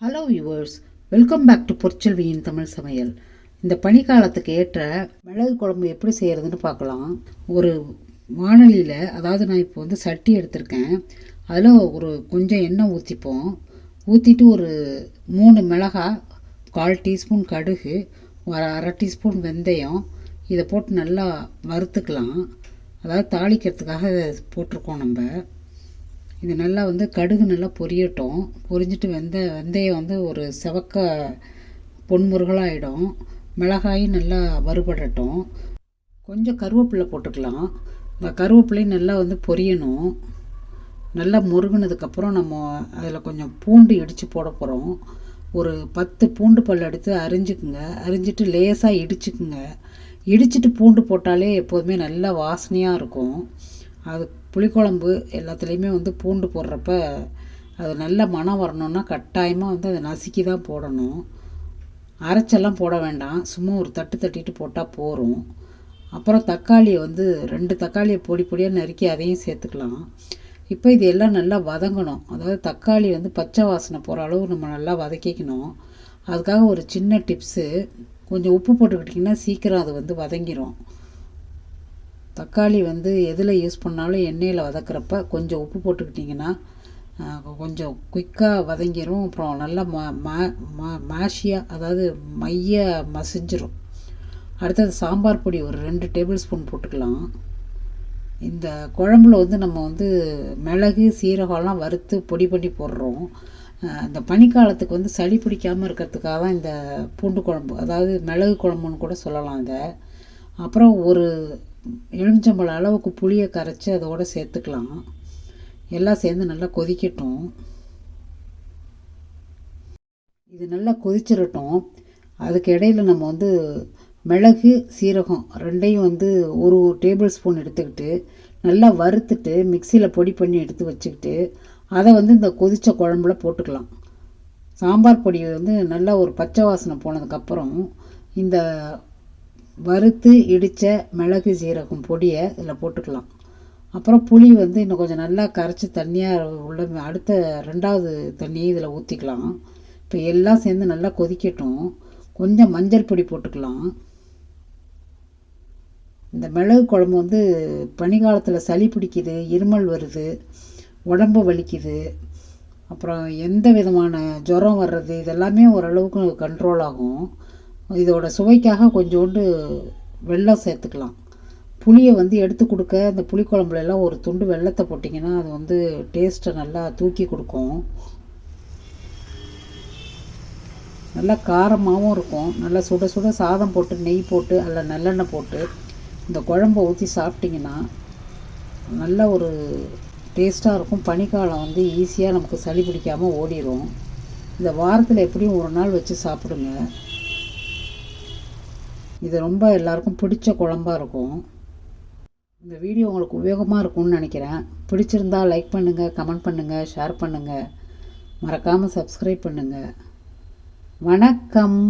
Hello viewers welcome back to பொற்செல்வியின் Tamil சமையல் இந்த பனிக்காலத்துக்கு ஏற்ற மிளகு குழம்பு எப்படி செய்கிறதுன்னு பார்க்கலாம். ஒரு வானலியில் அதாவது நான் இப்போ வந்து சட்டி எடுத்திருக்கேன். அதில் ஒரு கொஞ்சம் எண்ணெய் ஊற்றிப்போம் ஊற்றிட்டு ஒரு மூணு மிளகாய் கால் டீஸ்பூன் கடுகு ஒரு அரை டீஸ்பூன் வெந்தயம் இதை போட்டு நல்லா வறுத்துக்கலாம். அதாவது தாளிக்கிறதுக்காக இதை போட்டிருக்கோம் நம்ம. இது நல்லா வந்து கடுகு நல்லா பொரியட்டும். பொரிஞ்சிட்டு வெந்த வெந்தயம் வந்து ஒரு செவக்க பொன்முருகலாகிடும் மிளகாயும் நல்லா வறுபடட்டும். கொஞ்சம் கருவேப்பிலை போட்டுக்கலாம். இந்த கருவேப்பிலையும் நல்லா வந்து பொரியணும். நல்லா முருகினதுக்கப்புறம் நம்ம அதில் கொஞ்சம் பூண்டு இடித்து போட போகிறோம் ஒரு பத்து பூண்டு பல் எடுத்து அரிஞ்சுக்குங்க. அரிஞ்சிட்டு லேசாக இடிச்சுக்குங்க. இடிச்சிட்டு பூண்டு போட்டாலே எப்போதுமே நல்லா வாசனையாக இருக்கும். அது புளிக்குழம்பு எல்லாத்துலேயுமே வந்து பூண்டு போடுறப்ப அது நல்ல மனம் வரணுன்னா கட்டாயமாக வந்து அதை நசுக்கி தான் போடணும். அரைச்செல்லாம் போட வேண்டாம். சும்மா ஒரு தட்டு தட்டிட்டு போட்டால் போகும் அப்புறம் தக்காளியை வந்து ரெண்டு தக்காளியை பொடி பொடியாக நறுக்கி அதையும் சேர்த்துக்கலாம். இப்போ இது எல்லாம் நல்லா வதங்கணும். அதாவது தக்காளி வந்து பச்சை வாசனை போகிற அளவு நம்ம நல்லா வதக்கிக்கணும். அதுக்காக ஒரு சின்ன டிப்ஸு கொஞ்சம் உப்பு போட்டுக்கிட்டிங்கன்னா சீக்கிரம் அது வந்து வதங்கிடும் தக்காளி வந்து எதில் யூஸ் பண்ணாலும் எண்ணெயில் வதக்கிறப்ப கொஞ்சம் உப்பு போட்டுக்கிட்டிங்கன்னா கொஞ்சம் குயிக்காக வதங்கிடும் அப்புறம் நல்லா ம மேஷியாக அதாவது மைய மசிஞ்சிரும். அடுத்தது சாம்பார் பொடி ஒரு ரெண்டு டேபிள் ஸ்பூன் போட்டுக்கலாம். இந்த குழம்புல வந்து நம்ம வந்து மிளகு சீரகம்லாம் வறுத்து பொடி பண்ணி போடுறோம். இந்த பனிக்காலத்துக்கு வந்து சளி பிடிக்காமல் இருக்கிறதுக்காக தான் இந்த பூண்டு குழம்பு அதாவது மிளகு குழம்புன்னு கூட சொல்லலாம் இதை. அப்புறம் ஒரு எலுமிச்சம்பழம் அளவுக்கு புளியை கரைச்சி அதோடு சேர்த்துக்கலாம். எல்லாம் சேர்ந்து நல்லா கொதிக்கட்டும். இது நல்லா கொதிச்சிடட்டும் அதுக்கு இடையில நம்ம வந்து மிளகு சீரகம் ரெண்டையும் வந்து ஒரு டேபிள் ஸ்பூன் எடுத்துக்கிட்டு நல்லா வறுத்துட்டு மிக்சியில் பொடி பண்ணி எடுத்து வச்சுக்கிட்டு அதை வந்து இந்த கொதித்த குழம்புல போட்டுக்கலாம். சாம்பார் பொடி வந்து நல்லா ஒரு பச்சை வாசனை போனதுக்கப்புறம் இந்த வறுத்து இடித்த மிளகு சீரகம் பொடியை இதில் போட்டுக்கலாம். அப்புறம் புளி வந்து இன்னும் கொஞ்சம் நல்லா கரைச்சி தண்ணியாக உள்ள அடுத்த ரெண்டாவது தண்ணியை இதில் ஊற்றிக்கலாம் இப்போ எல்லாம் சேர்ந்து நல்லா கொதிக்கட்டும். கொஞ்சம் மஞ்சள் பொடி போட்டுக்கலாம். இந்த மிளகு குழம்பு வந்து பனிக்காலத்தில் சளி பிடிக்குது இருமல் வருது உடம்பு வலிக்குது. அப்புறம் எந்த விதமான ஜுரம் வர்றது இதெல்லாமே ஓரளவுக்கு கண்ட்ரோல் ஆகும். இதோட சுவைக்காக கொஞ்சோண்டு வெள்ளம் சேர்த்துக்கலாம். புளியை வந்து எடுத்து கொடுக்க அந்த புளிக்குழம்புலலாம் ஒரு துண்டு வெள்ளத்தை போட்டிங்கன்னா அது வந்து டேஸ்ட்டை நல்லா தூக்கி கொடுக்கும். நல்லா காரமாகவும் இருக்கும். நல்லா சுட சுட சாதம் போட்டு நெய் போட்டு அதில் நல்லெண்ணெய் போட்டு இந்த குழம்பை ஊற்றி சாப்பிட்டிங்கன்னா நல்ல ஒரு டேஸ்ட்டாக இருக்கும். பனிக்காலம் வந்து ஈஸியாக நமக்கு சளி பிடிக்காமல் ஓடிடும் இந்த வாரத்தில் எப்படியும் ஒரு நாள் வச்சு சாப்பிடுங்க. இது ரொம்ப எல்லாருக்கும் பிடிச்ச குழம்பாக இருக்கும். இந்த வீடியோ உங்களுக்கு உபயோகமாக இருக்கும்னு நினைக்கிறேன். பிடிச்சிருந்தா லைக் பண்ணுங்கள் கமெண்ட் பண்ணுங்கள் ஷேர் பண்ணுங்கள் மறக்காமல் சப்ஸ்கிரைப் பண்ணுங்கள் வணக்கம்.